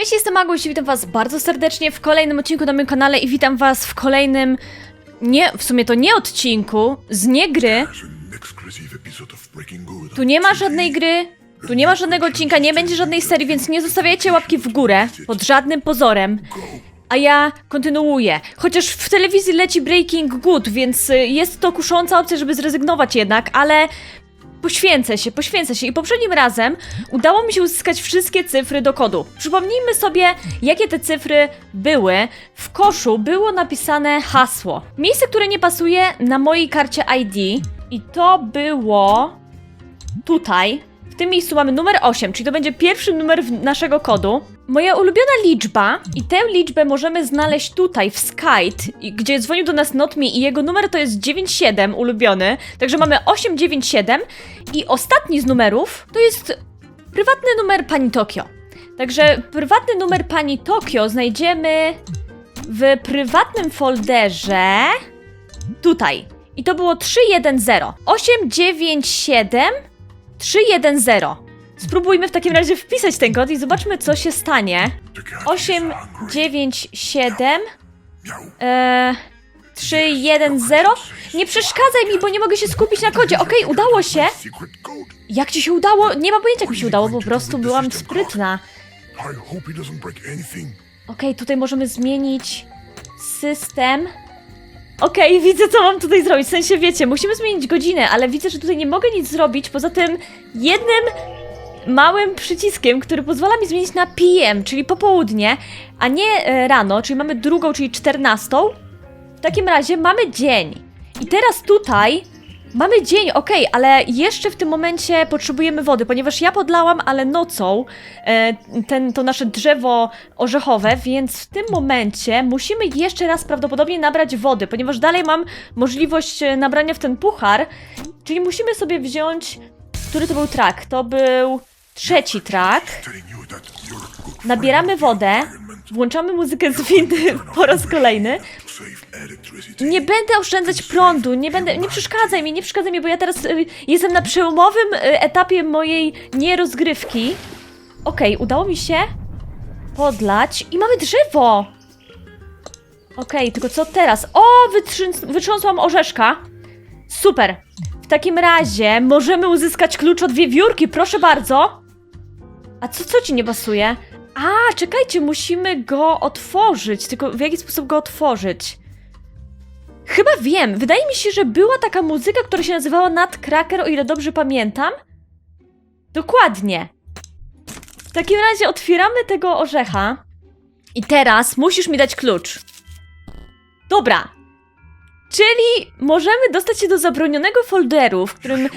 Cześć, jestem Aguś i witam was bardzo serdecznie w kolejnym odcinku na moim kanale i witam was w kolejnym, nie, w sumie to nie odcinku, z nie gry. Tu nie ma żadnej gry, tu nie ma żadnego odcinka, nie będzie żadnej serii, więc nie zostawiajcie łapki w górę pod żadnym pozorem. A ja kontynuuję. Chociaż w telewizji leci Breaking Good, więc y, jest to kusząca opcja, żeby zrezygnować jednak, ale poświęcę się, poświęcę się. I poprzednim razem udało mi się uzyskać wszystkie cyfry do kodu. Przypomnijmy sobie, jakie te cyfry były. W koszu było napisane hasło. Miejsce, które nie pasuje na mojej karcie ID. I to było tutaj. W tym miejscu mamy numer 8, czyli to będzie pierwszy numer naszego kodu. Moja ulubiona liczba, i tę liczbę możemy znaleźć tutaj w Skype, gdzie dzwonił do nas Not Me i jego numer to jest 97, ulubiony. Także mamy 897 i ostatni z numerów to jest prywatny numer pani Tokio. Także prywatny numer pani Tokio znajdziemy w prywatnym folderze tutaj. I to było 310. 897 310. Spróbujmy w takim razie wpisać ten kod i zobaczmy, co się stanie. The cat is hungry. 897 Miau. e, 310. Nie przeszkadzaj mi, bo nie mogę się skupić na kodzie. Okej, udało się. Jak ci się udało? Nie mam pojęcia, jak mi się udało, po prostu byłam sprytna. Okej, tutaj możemy zmienić system. Okej, widzę, co mam tutaj zrobić. W sensie, wiecie, musimy zmienić godzinę, ale widzę, że tutaj nie mogę nic zrobić poza tym jednym małym przyciskiem, który pozwala mi zmienić na PM, czyli popołudnie, a nie e, rano, czyli mamy drugą, czyli czternastą. W takim razie mamy dzień. I teraz tutaj mamy dzień, okej, ale jeszcze w tym momencie potrzebujemy wody, ponieważ ja podlałam, ale nocą e, ten, to nasze drzewo orzechowe, więc w tym momencie musimy jeszcze raz prawdopodobnie nabrać wody, ponieważ dalej mam możliwość e, nabrania w ten puchar, czyli musimy sobie wziąć, który to był trak? To był trzeci good Nabieramy wodę, włączamy muzykę z windy po raz kolejny. Nie będę oszczędzać prądu, nie będę, nie przeszkadzaj mi, nie przeszkadzaj mi, bo ja teraz y, jestem na przełomowym y, etapie mojej nierozgrywki. Okej, udało mi się podlać i mamy drzewo! Okej, tylko co teraz? O, wytrząs- wytrząsłam orzeszka. Super. W takim razie możemy uzyskać klucz od wiewiórki, proszę bardzo. A co, co ci nie pasuje? A, czekajcie, musimy go otworzyć, tylko w jaki sposób go otworzyć? Chyba wiem. Wydaje mi się, że była taka muzyka, która się nazywała Nutcracker, o ile dobrze pamiętam. Dokładnie. W takim razie otwieramy tego orzecha. I teraz musisz mi dać klucz. Dobra. Czyli możemy dostać się do zabronionego folderu, w którym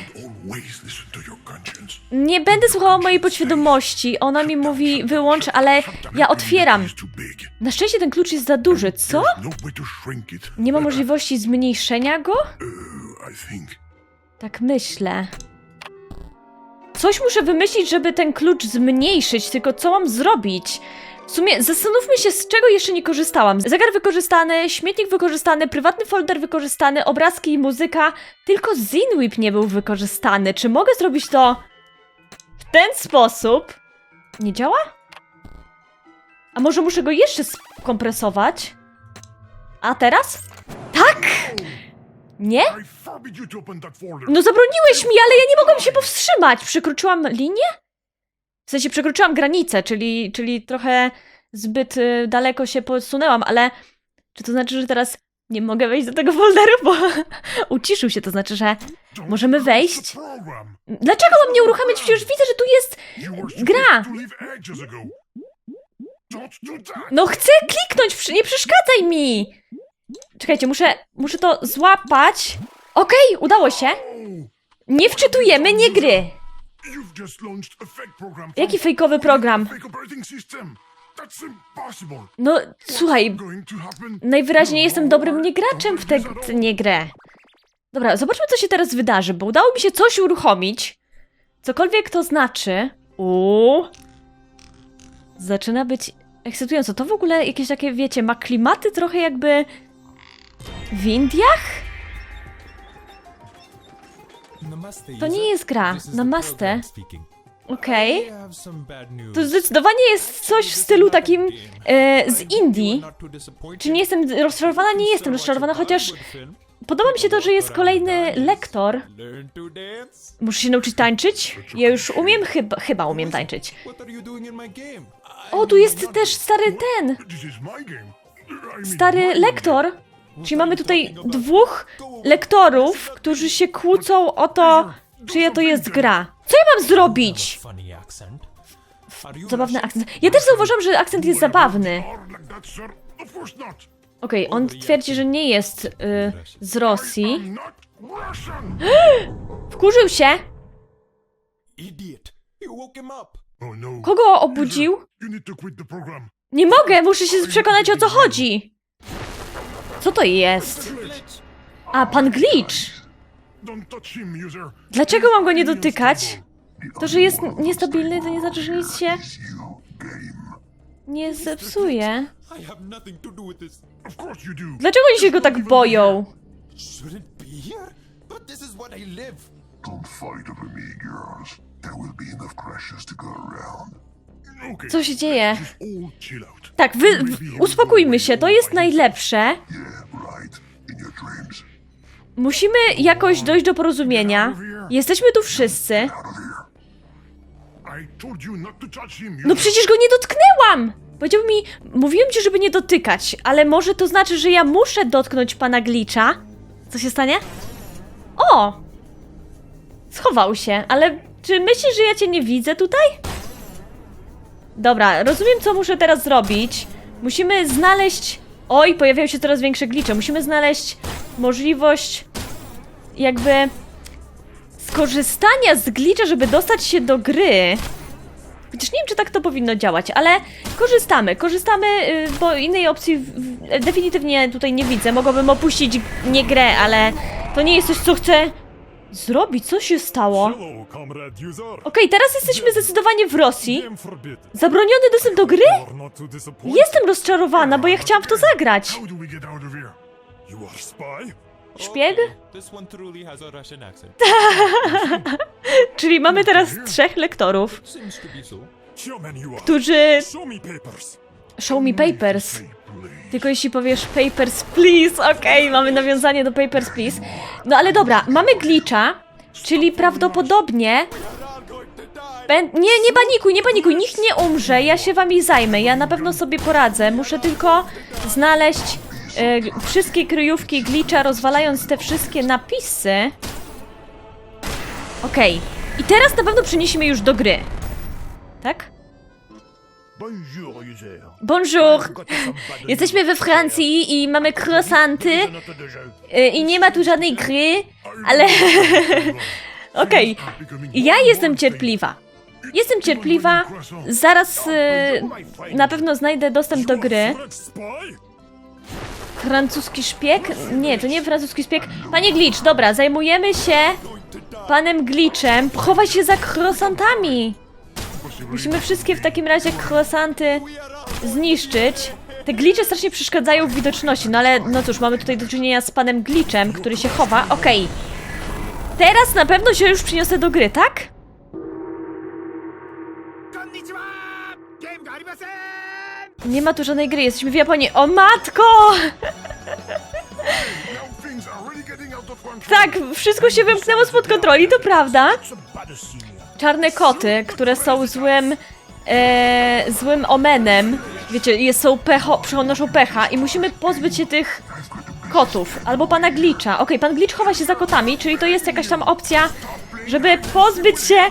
nie będę słuchała mojej podświadomości. Ona mi mówi wyłącz, ale ja otwieram. Na szczęście ten klucz jest za duży, co? Nie ma możliwości zmniejszenia go? Tak myślę. Coś muszę wymyślić, żeby ten klucz zmniejszyć, tylko co mam zrobić? W sumie zastanówmy się, z czego jeszcze nie korzystałam. Zegar wykorzystany, śmietnik wykorzystany, prywatny folder wykorzystany, obrazki i muzyka. Tylko Zinwip nie był wykorzystany. Czy mogę zrobić to ten sposób? Nie działa? A może muszę go jeszcze skompresować? A teraz? Tak! Nie? No zabroniłeś mi, ale ja nie mogłam się powstrzymać. Przekroczyłam linię? W sensie przekroczyłam granicę, czyli, czyli trochę zbyt y, daleko się posunęłam, ale czy to znaczy, że teraz nie mogę wejść do tego folderu, bo uciszył się, to znaczy, że możemy wejść? Dlaczego mam nie uruchamiać? Przecież widzę, że tu jest... Gra. No chcę kliknąć, nie przeszkadzaj mi! Czekajcie, muszę, muszę to złapać. Okej, udało się. Oh, Nie wczytujemy, nie gry. Jaki fejkowy program? Impossible. No, słuchaj. Najwyraźniej jestem dobrym niegraczem w tę tę niegrę. Dobra, zobaczmy, co się teraz wydarzy, bo udało mi się coś uruchomić. Cokolwiek to znaczy. Uuu. Zaczyna być ekscytująco. To w ogóle jakieś takie, wiecie, ma klimaty trochę jakby w Indiach? To nie jest gra. Namaste. Okej. To zdecydowanie jest coś w stylu takim e, z Indii. Czy nie jestem rozczarowana? Nie jestem rozczarowana, chociaż podoba mi się to, że jest kolejny lektor. Muszę się nauczyć tańczyć? Ja już umiem, chyba, chyba umiem tańczyć. O, tu jest też stary ten, stary lektor. Czyli mamy tutaj dwóch lektorów, którzy się kłócą o to, czyja to jest gra. Co ja mam zrobić? Zabawny akcent. Ja też zauważyłam, że akcent jest zabawny. Okej, on twierdzi, że nie jest y, z Rosji. Wkurzył się. Oh no. Kogo obudził? Nie mogę, muszę się przekonać o co chodzi. Co to jest? A, pan Glitch. Dlaczego mam go nie dotykać? To, że jest niestabilny, to nie znaczy, że nic się nie zepsuje. Dlaczego oni się go tak boją? Co się dzieje? Tak, wy, w, uspokójmy się, to jest najlepsze. Musimy jakoś dojść do porozumienia. Jesteśmy tu wszyscy. No przecież go nie dotknęłam! Powiedział mi, mówiłem ci, żeby nie dotykać, ale może to znaczy, że ja muszę dotknąć pana Glitcha? Co się stanie? O! Schował się, ale czy myślisz, że ja cię nie widzę tutaj? Dobra, rozumiem, co muszę teraz zrobić. Musimy znaleźć... Oj, pojawiają się coraz większe glicze. Musimy znaleźć możliwość jakby skorzystania z glitcha, żeby dostać się do gry. Chociaż nie wiem, czy tak to powinno działać, ale korzystamy, korzystamy, y, bo innej opcji definitywnie tutaj nie widzę. Mogłabym opuścić nie grę, ale to nie jest coś, co chcę zrobić. Co się stało? Okej, user. teraz jesteśmy zdecydowanie w Rosji. Zabroniony dostęp do gry? Jestem rozczarowana, bo ja chciałam w to zagrać. Szpieg? Czyli mamy teraz trzech lektorów, którzy... Show me papers. Tylko jeśli powiesz papers, please, okej, mamy nawiązanie do papers, please. No ale dobra, mamy glitcha, czyli prawdopodobnie... Nie, nie panikuj, nie panikuj, nikt nie umrze, ja się wami zajmę, ja na pewno sobie poradzę. Muszę tylko znaleźć e, wszystkie kryjówki glitcha, rozwalając te wszystkie napisy. Okej, i teraz na pewno przeniesiemy już do gry. Tak? Bonjour, user. Bonjour! Jesteśmy we Francji i mamy croissanty y, i nie ma tu żadnej gry, ale okej. Ja jestem cierpliwa. Jestem cierpliwa. Zaraz y, na pewno znajdę dostęp do gry. Francuski szpieg? Nie, to nie francuski szpieg. Panie Glitch, dobra, zajmujemy się panem Glitchem. Chowaj się za croissantami. Musimy wszystkie w takim razie croissanty zniszczyć. Te glicze strasznie przeszkadzają w widoczności, no ale no cóż, mamy tutaj do czynienia z panem Glitchem, który się chowa. Okej. Teraz na pewno się już przyniosę do gry, tak? Nie ma tu żadnej gry, jesteśmy w Japonii. O matko! Tak, wszystko się wymknęło spod kontroli, to prawda. Czarne koty, które są złym, e, złym omenem. Wiecie, są pecho, przynoszą pecha i musimy pozbyć się tych kotów. Albo pana Glitcha. Okej, pan Glitch chowa się za kotami, czyli to jest jakaś tam opcja, żeby pozbyć się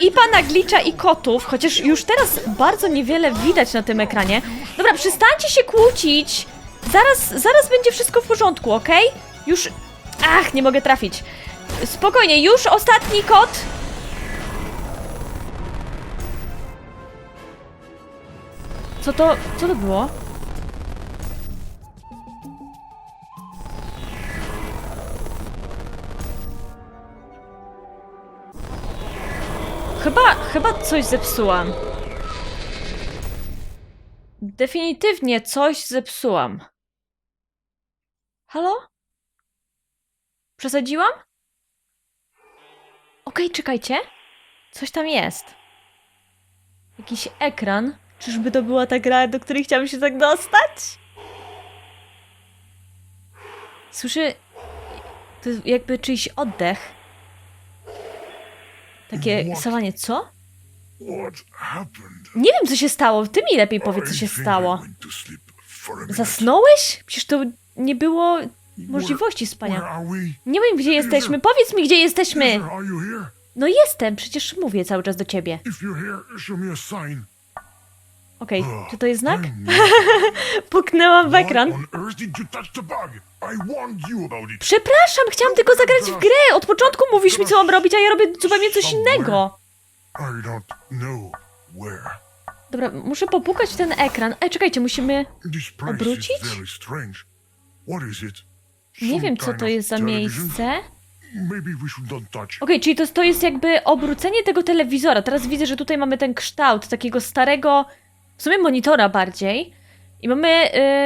i pana Glitcha i kotów, chociaż już teraz bardzo niewiele widać na tym ekranie. Dobra, przestańcie się kłócić. Zaraz, zaraz będzie wszystko w porządku, okej? Już... Ach, nie mogę trafić. Spokojnie, już ostatni kot. Co to, co to było? Chyba, chyba coś zepsułam. Definitywnie coś zepsułam. Halo? Przesadziłam? Okej, czekajcie. Coś tam jest. Jakiś ekran. Czyżby to była ta gra, do której chciałam się tak dostać? Słyszę to jest jakby czyjś oddech. Takie What? sawanie, co? Nie wiem, co się stało. Ty mi lepiej powiedz, co się stało. Zasnąłeś? Przecież to nie było możliwości spania. Nie wiem, gdzie jesteśmy. Powiedz mi, gdzie jesteśmy. No jestem, przecież mówię cały czas do ciebie. Okej, czy to jest znak? Puknęłam w ekran. What on earth did you touch the bug? I warned you about it. Przepraszam, chciałam tylko zagrać w grę. Od początku mówisz mi, co mam robić, a ja robię zupełnie coś innego. I don't know where. Dobra, muszę popukać w ten ekran. Ej, czekajcie, musimy... This place Obrócić? is very strange. What is it? Nie Some wiem, co kind to of jest za television? miejsce. Maybe we should not touch. Okej, czyli to, to jest jakby obrócenie tego telewizora. Teraz widzę, że tutaj mamy ten kształt takiego starego, w sumie monitora bardziej. I mamy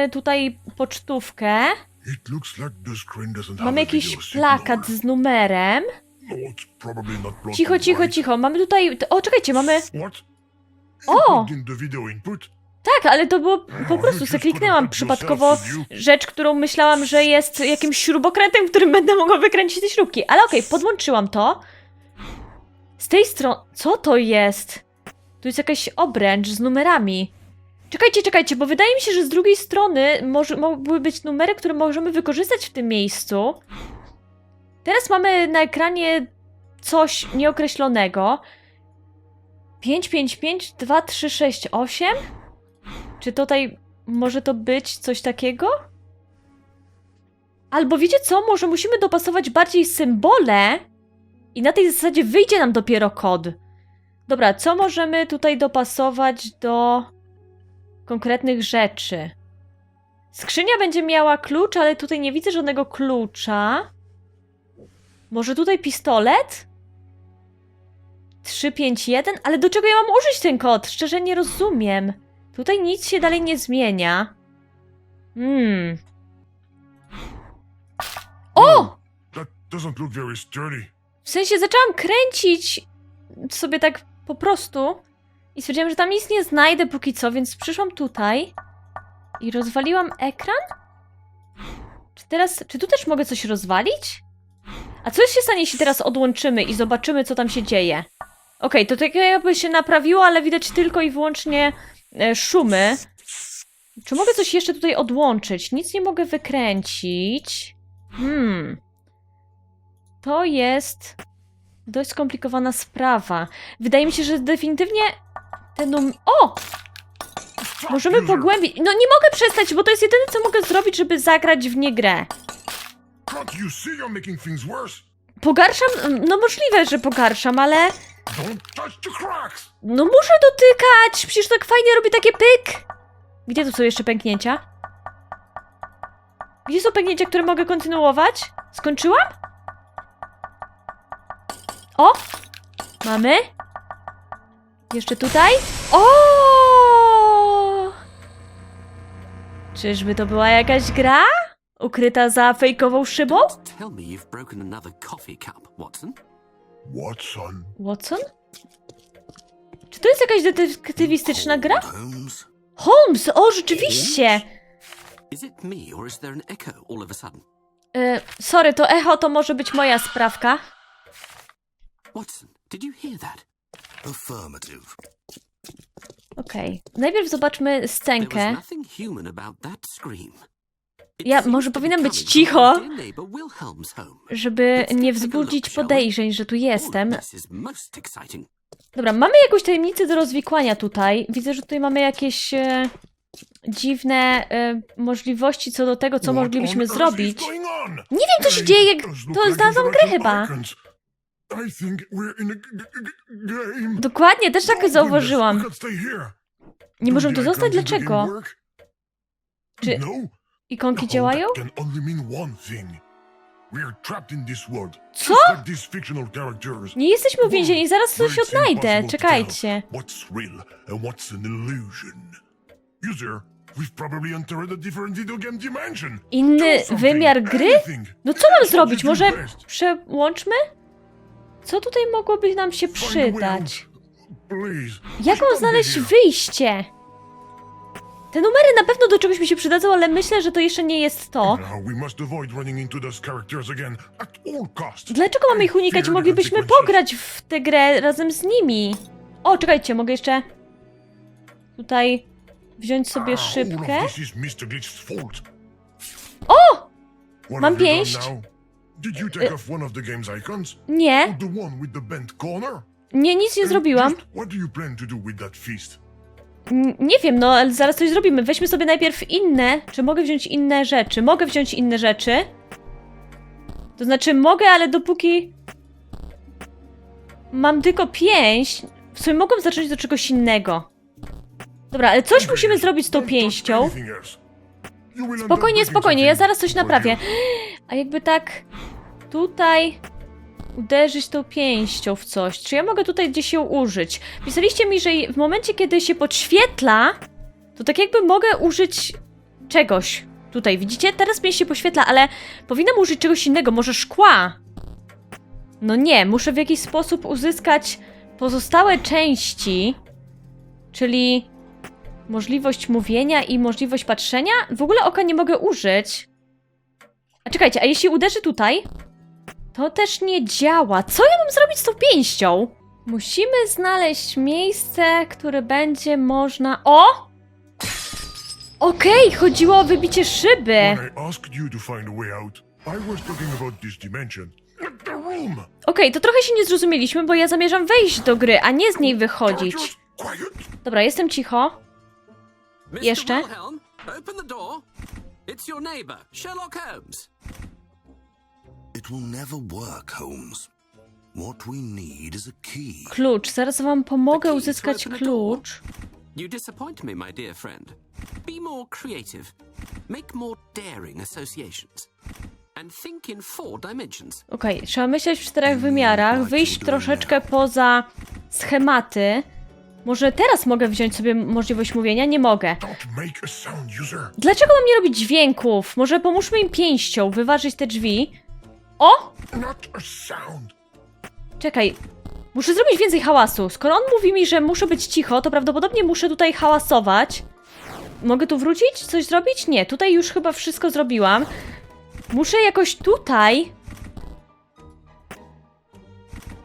y, tutaj pocztówkę. It looks like the screen doesn't have Mamy a jakiś signal. plakat z numerem. No, it's probably not Cicho, cicho, right. cicho. Mamy tutaj... O, czekajcie, mamy... What? O! In the video input? Tak, ale to było po prostu se kliknęłam przypadkowo rzecz, którą myślałam, że jest jakimś śrubokrętem, którym będę mogła wykręcić te śrubki. Ale okej, podłączyłam to. Z tej strony... Co to jest? Tu jest jakaś obręcz z numerami. Czekajcie, czekajcie, bo wydaje mi się, że z drugiej strony może, mogły być numery, które możemy wykorzystać w tym miejscu. Teraz mamy na ekranie coś nieokreślonego. 555 2368? Czy tutaj może to być coś takiego? Albo wiecie co? Może musimy dopasować bardziej symbole i na tej zasadzie wyjdzie nam dopiero kod. Dobra, co możemy tutaj dopasować do konkretnych rzeczy? Skrzynia będzie miała klucz, ale tutaj nie widzę żadnego klucza. Może tutaj pistolet? 351? Ale do czego ja mam użyć ten kod? Szczerze nie rozumiem. Tutaj nic się dalej nie zmienia. Hmm. O! Sturdy. W sensie zaczęłam kręcić sobie tak po prostu i stwierdziłam, że tam nic nie znajdę póki co, więc przyszłam tutaj i rozwaliłam ekran? Czy teraz, czy tu też mogę coś rozwalić? A co się stanie, jeśli teraz odłączymy i zobaczymy, co tam się dzieje? Okej, to tak jakby się naprawiło, ale widać tylko i wyłącznie e, szumy. Czy mogę coś jeszcze tutaj odłączyć? Nic nie mogę wykręcić. Hmm. To jest dość skomplikowana sprawa. Wydaje mi się, że definitywnie ten num... O! Możemy pogłębić... No nie mogę przestać, bo to jest jedyne, co mogę zrobić, żeby zagrać w nie grę. Pogarszam? No możliwe, że pogarszam, ale... No muszę dotykać! Przecież tak fajnie robi takie pyk! Gdzie tu są jeszcze pęknięcia? Gdzie są pęknięcia, które mogę kontynuować? Skończyłam? O! Mamy? Jeszcze tutaj? O! Czyżby to była jakaś gra? Ukryta za fejkową szybą? Tell me you've broken another coffee cup, Watson. Watson, Watson? Czy to jest jakaś detektywistyczna gra? Holmes? Holmes! O, rzeczywiście! Is it me or is there an echo all of a sudden? Y, sorry, to echo to może być moja sprawka. Watson, did you hear that? Affirmative. Okej. Najpierw zobaczmy There was scenkę. nothing human about that scream. It Ja seems może to be powinnam być coming from cicho. dear neighbor Wilhelm's home. Żeby nie wzbudzić podejrzeń, że tu jestem. Oh, this is most exciting. Dobra, mamy jakąś tajemnicę do rozwikłania tutaj. Widzę, że tutaj mamy jakieś e, dziwne e, możliwości co do tego, co moglibyśmy zrobić. Nie wiem, co się dzieje. To znalazłam grę chyba. Dokładnie, też tak zauważyłam. Nie możemy tu zostać? Dlaczego? Czy No. ikonki No, działają? Co? Nie jesteśmy uwięzieni, zaraz coś odnajdę. Czekajcie. Inny wymiar gry? No co mam zrobić? Może przełączmy? Co tutaj mogłoby nam się przydać? out. Please. Jak mam znaleźć wyjście? Te numery na pewno do czegoś mi się przydadzą, ale myślę, że to jeszcze nie jest to. Costs. Dlaczego mamy ich unikać? Moglibyśmy pograć w tę grę razem z nimi. O, czekajcie, mogę jeszcze tutaj wziąć sobie Ah, szybkę. O! Mam pięść. Did you take off one of the game's icons? Nie, Or the one with the bent corner? nie, nic nie zrobiłam. just What do you plan to do with that feast? N- Nie wiem, no ale zaraz coś zrobimy. Weźmy sobie najpierw inne. Czy mogę wziąć inne rzeczy? Mogę wziąć inne rzeczy. To znaczy mogę, ale dopóki mam tylko pięść, w sumie mogę zacząć do czegoś innego. Dobra, ale coś musimy zrobić z tą Don't touch pięścią. anything else. You will end up Spokojnie, breaking spokojnie, ja something zaraz coś naprawię. A jakby tak tutaj uderzyć tą pięścią w coś. Czy ja mogę tutaj gdzieś ją użyć? Pisaliście mi, że w momencie, kiedy się podświetla, to tak jakby mogę użyć czegoś. Tutaj, widzicie? Teraz pięść się poświetla, ale powinnam użyć czegoś innego, może szkła. No nie, muszę w jakiś sposób uzyskać pozostałe części, czyli możliwość mówienia i możliwość patrzenia. W ogóle oka nie mogę użyć. A czekajcie, a jeśli uderzy tutaj? To też nie działa. Co ja mam zrobić z tą pięścią? Musimy znaleźć miejsce, które będzie można. O! Okej, chodziło o wybicie szyby. When I asked you to find a way out, I was talking about this dimension, not the room. Okej, to trochę się nie zrozumieliśmy, bo ja zamierzam wejść do gry, a nie z niej wychodzić. Just quiet. Dobra, jestem cicho. Mr. Jeszcze? Wilhelm, open the door. It's your neighbor, Sherlock Holmes. It will never work, Holmes. What we need is a key. Klucz, zaraz wam pomogę uzyskać klucz. You disappoint me, my dear friend. Be more creative. Make more daring associations. And think in four dimensions. Okej, trzeba myśleć w czterech wymiarach, wyjść troszeczkę poza schematy. Może teraz mogę wziąć sobie możliwość mówienia? Nie mogę. Don't make a sound, user. Dlaczego mam nie robić dźwięków? Może pomóżmy im pięścią wyważyć te drzwi? O! Czekaj. Muszę zrobić więcej hałasu. Skoro on mówi mi, że muszę być cicho, to prawdopodobnie muszę tutaj hałasować. Mogę tu wrócić? Coś zrobić? Nie, tutaj już chyba wszystko zrobiłam. Muszę jakoś tutaj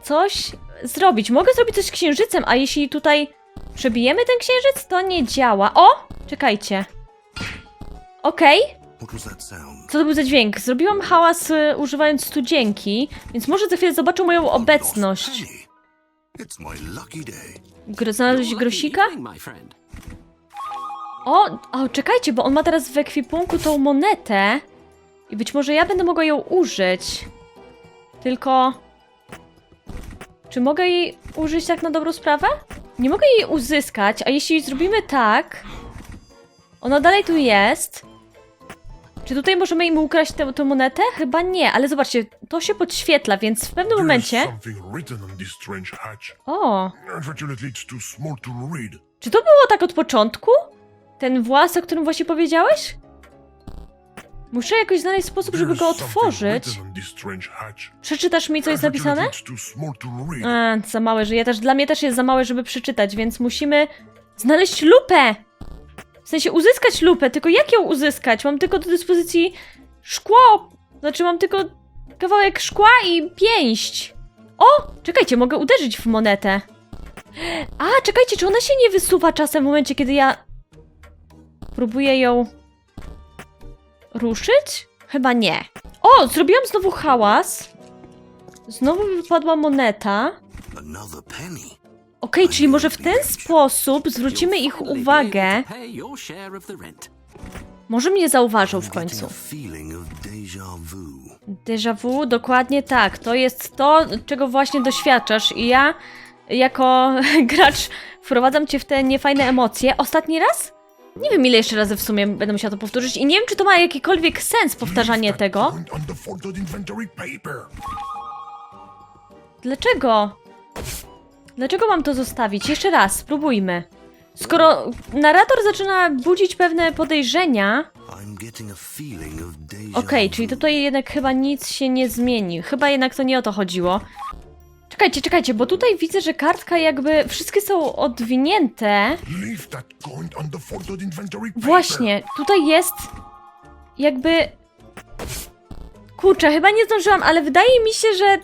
coś zrobić. Mogę zrobić coś z księżycem, a jeśli tutaj przebijemy ten księżyc, to nie działa. O! Czekajcie. Okej. Sound? Co to był za dźwięk? Zrobiłam hałas y, używając studzienki, więc może za chwilę zobaczą moją obecność. Gro lucky grosika? O, o, czekajcie, bo on ma teraz w ekwipunku tą monetę i być może ja będę mogła ją użyć. Tylko... Czy mogę jej użyć tak na dobrą sprawę? Nie mogę jej uzyskać, a jeśli zrobimy tak... Ona dalej tu jest. Czy tutaj możemy im ukraść tę, tę monetę? Chyba nie, ale zobaczcie, to się podświetla, więc w pewnym momencie... O. Czy to było tak od początku? Ten włas, o którym właśnie powiedziałeś? Muszę jakoś znaleźć sposób, żeby go otworzyć. Przeczytasz mi, co jest napisane? A, za małe, że ja też, dla mnie też jest za małe, żeby przeczytać, więc musimy znaleźć lupę! W sensie uzyskać lupę, tylko jak ją uzyskać? Mam tylko do dyspozycji szkło! Znaczy mam tylko kawałek szkła i pięść. O! Czekajcie, mogę uderzyć w monetę. A, czekajcie, czy ona się nie wysuwa czasem w momencie, kiedy ja próbuję ją ruszyć? Chyba nie. O, zrobiłam znowu hałas. Znowu wypadła moneta. Another penny. Okej, czyli może w ten sposób zwrócimy ich uwagę. Może mnie zauważą w końcu. déjà vu. Dokładnie tak. To jest to, czego właśnie doświadczasz i ja jako gracz wprowadzam cię w te niefajne emocje. Ostatni raz? Nie wiem ile jeszcze razy w sumie będę musiała to powtórzyć i nie wiem czy to ma jakikolwiek sens powtarzanie tego. Dlaczego? Dlaczego mam to zostawić? Jeszcze raz, spróbujmy. Skoro narrator zaczyna budzić pewne podejrzenia, Okej, vu. czyli tutaj jednak chyba nic się nie zmieni. Chyba jednak to nie o to chodziło. Czekajcie, czekajcie, bo tutaj widzę, że kartka jakby... Wszystkie są odwinięte. Właśnie, tutaj jest jakby... Kurczę, chyba nie zdążyłam, ale wydaje mi się, że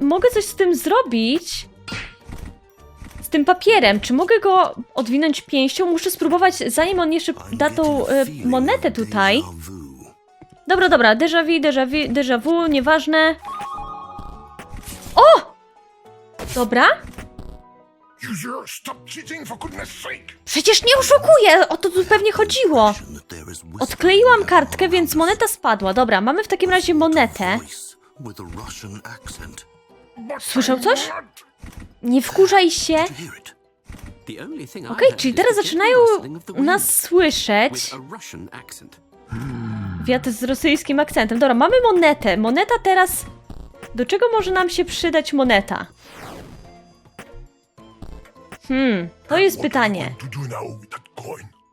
mogę coś z tym zrobić. Z tym papierem. Czy mogę go odwinąć pięścią? Muszę spróbować, zanim on jeszcze da tą feeling monetę tutaj. Dobra, dobra, déjà vu, déjà vu, déjà vu, nieważne. O! Dobra. Przecież nie oszukuję! O to tu pewnie chodziło. Odkleiłam kartkę, więc moneta spadła. Dobra, mamy w takim razie monetę. Słyszał coś? Nie wkurzaj się. Okej, heard czyli teraz zaczynają nas słyszeć. Wiatr z rosyjskim akcentem. Dobra, mamy monetę. Moneta teraz... Do czego może nam się przydać moneta? Hmm, to jest pytanie.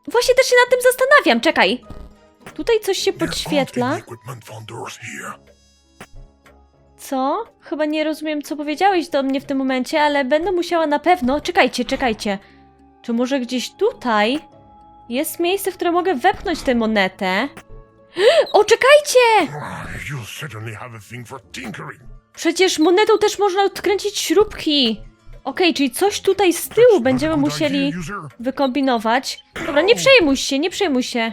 Właśnie też się nad tym zastanawiam, czekaj. Tutaj coś się podświetla. Co? Chyba nie rozumiem, co powiedziałeś do mnie w tym momencie, ale będę musiała na pewno. Czekajcie, czekajcie. Czy może gdzieś tutaj jest miejsce, w które mogę wepchnąć tę monetę? O, czekajcie! Ah. Przecież monetą też można odkręcić śrubki. Okej, czyli coś tutaj z tyłu będziemy musieli wykombinować. Dobra, nie przejmuj się, nie przejmuj się.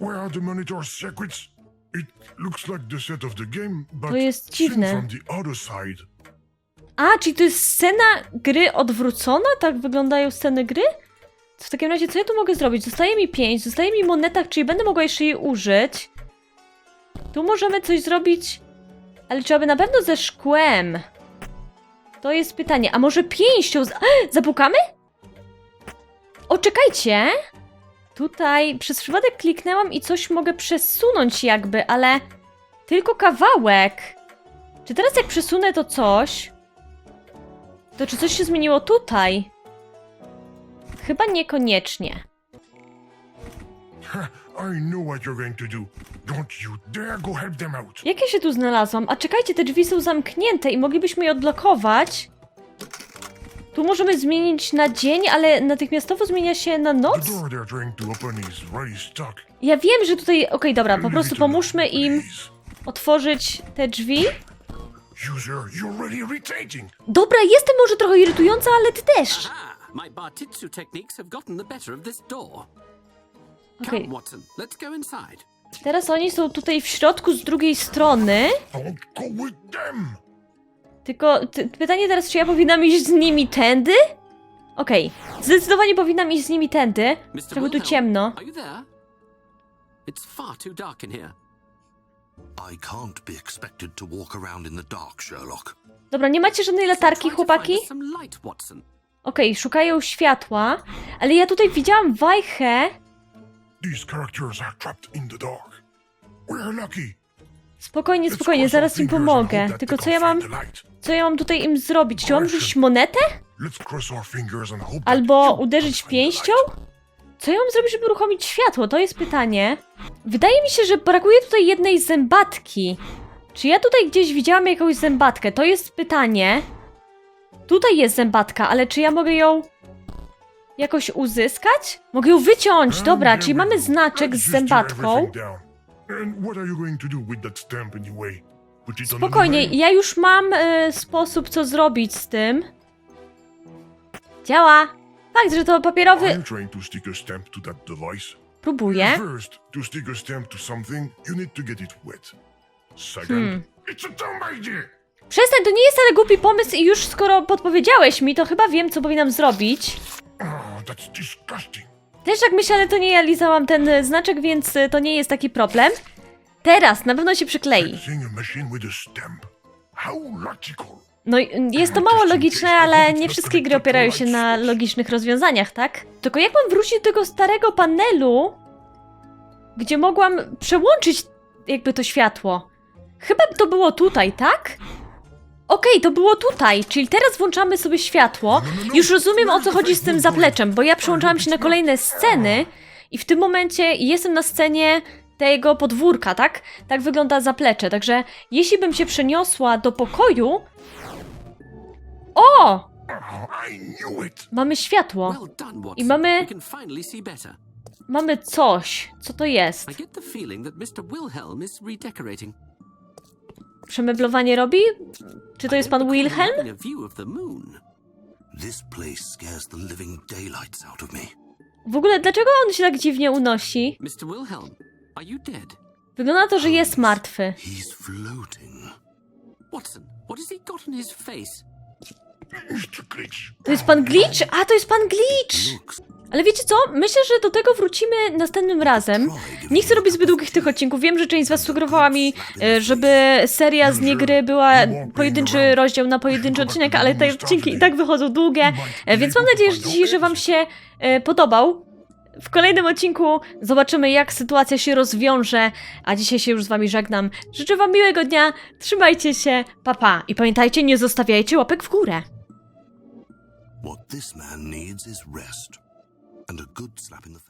Where are the monitor's secrets? It looks like the set of the game, but To jest seen dziwne. from the other side. A, czyli to jest scena gry odwrócona? Tak wyglądają sceny gry? To w takim razie, co ja tu mogę zrobić? Zostaje mi 5, zostaje mi moneta, czyli będę mogła jeszcze jej użyć. Tu możemy coś zrobić, ale czy aby na pewno ze szkłem? To jest pytanie. A może pięścią? Z... Zapukamy? O, czekajcie! Tutaj przez przypadek kliknęłam i coś mogę przesunąć jakby, ale tylko kawałek. Czy teraz jak przesunę to coś, to czy coś się zmieniło tutaj? Chyba niekoniecznie. I know what you're going to do. Don't you dare go help them out. Jak ja się tu znalazłam? A czekajcie, te drzwi są zamknięte i moglibyśmy je odblokować. Tu możemy zmienić na dzień, ale natychmiastowo zmienia się na noc? Ja wiem, że tutaj... Okej, dobra, po prostu pomóżmy im otworzyć te drzwi. Dobra, jestem może trochę irytująca, ale ty też. My Bartitsu techniques have gotten the better of this door. Okej, Come, Watson, let's go inside. teraz oni są tutaj w środku z drugiej strony. Don't go with them. Tylko ty, pytanie teraz, czy ja powinnam iść z nimi tędy? Okej, zdecydowanie powinnam iść z nimi tędy. Trochę tu ciemno. Are you there? It's far too dark in here. I can't be expected to walk around in the dark, Sherlock. Dobra, nie macie żadnej latarki, chłopaki? Okej, szukają światła, ale ja tutaj widziałam wajchę. These characters are trapped in the dark. We're lucky. Spokojnie, spokojnie, zaraz im pomogę. Tylko co ja mam, co ja mam tutaj im zrobić? Czy mam rzucić monetę? Albo uderzyć pięścią? Co ja mam zrobić, żeby uruchomić światło? To jest pytanie. Wydaje mi się, że brakuje tutaj jednej zębatki. Czy ja tutaj gdzieś widziałam jakąś zębatkę? To jest pytanie. Tutaj jest zębatka, ale czy ja mogę ją jakoś uzyskać? Mogę ją wyciąć, dobra, czyli mamy znaczek z zębatką. Everything down. And what are you going to do with that stamp anyway? Put it on an Spokojnie, ja już mam e, sposób, co zrobić z tym. Działa. Fakt, że to papierowy... I'm trying to stick a stamp to that device. Próbuję. First, to stick a stamp to something, you need to get it wet. Second, Hmm. it's a dumb idea. Przestań, to nie jest wcale głupi pomysł i już skoro podpowiedziałeś mi, to chyba wiem, co powinnam zrobić. Oh, that's disgusting. Też myślę, ale to nie ja lizałam ten e, znaczek, więc e, to nie jest taki problem. Teraz, na pewno się przyklei. No, i, jest to mało logiczne, ale nie wszystkie gry opierają się na logicznych rozwiązaniach, tak? Tylko jak mam wrócić do tego starego panelu, gdzie mogłam przełączyć jakby to światło? Chyba to było tutaj, tak? Okej, to było tutaj, czyli teraz włączamy sobie światło. Już rozumiem o co chodzi z tym zapleczem, bo ja przełączałam się na kolejne sceny i w tym momencie jestem na scenie tego podwórka, tak? Tak wygląda zaplecze. Także jeśli bym się przeniosła do pokoju, O! I knew it! Mamy światło. Well done, Watson. I mamy- We can finally see better. Mamy coś. Co to jest? I get the feeling that Mr. Wilhelm is redecorating. Przemeblowanie robi? Czy to jest pan Wilhelm? W ogóle dlaczego on się tak dziwnie unosi? Wygląda na to, że jest martwy. Mr. Glitch, To jest pan Glitch? A, to jest pan Glitch! Ale wiecie co? Myślę, że do tego wrócimy następnym razem. Nie chcę robić zbyt długich tych odcinków. Wiem, że część z was sugerowała mi, e, żeby seria z niegry była pojedynczy rozdział na pojedynczy odcinek, ale te odcinki i tak wychodzą długie, e, więc mam nadzieję, że dzisiejszy wam się e, podobał. W kolejnym odcinku zobaczymy, jak sytuacja się rozwiąże, a dzisiaj się już z wami żegnam. Życzę wam miłego dnia, trzymajcie się, papa pa. i pamiętajcie, nie zostawiajcie łapek w górę. what this man needs is rest and a good slap in the face.